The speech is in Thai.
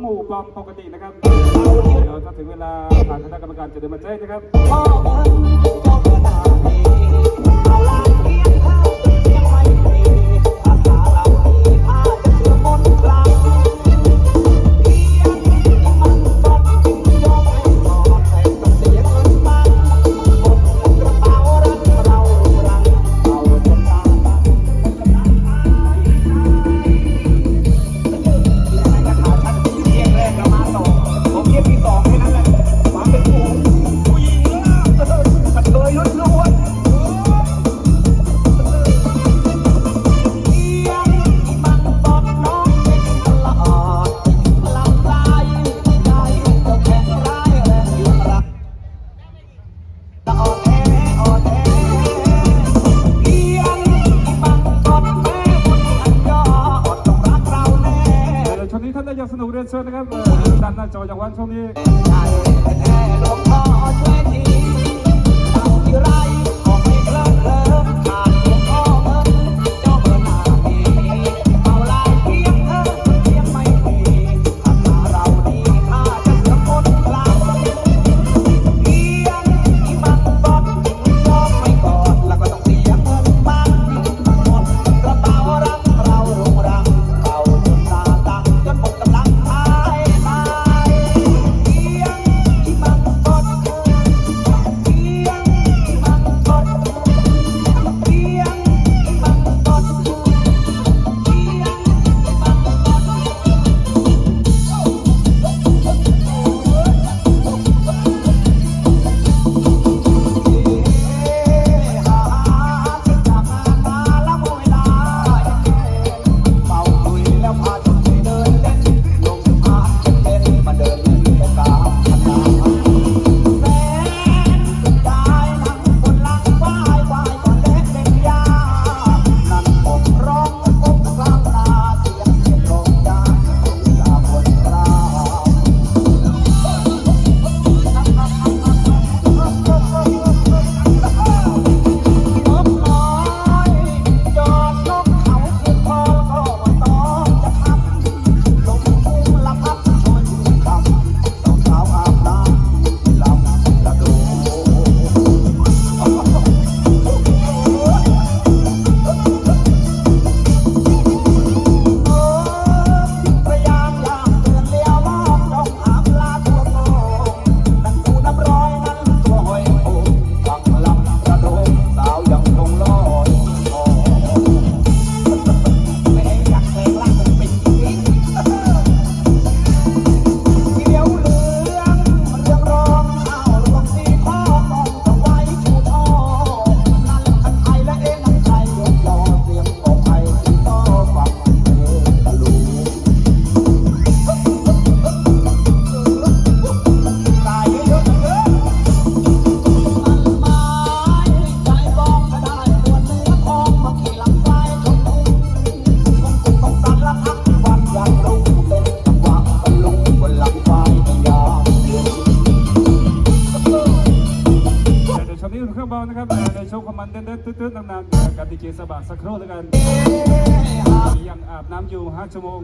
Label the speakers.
Speaker 1: หมู่ปอมปกตินะครับ เดี๋ยวถ้าถึงเวลาทางคณะกรรมการจะเดินมาแจ้งนะครับ
Speaker 2: เรียนเชิ
Speaker 1: ญนะครับดันหน้าจออย่างวันช่วงนี้
Speaker 2: บาๆนะครับแต่ในช่วงคอมมันเด้
Speaker 1: นๆตื้นๆนานๆกติดีจสบายสักครู่แล้วกันยังอาบน้ำอยู่ 5 ชั่วโมง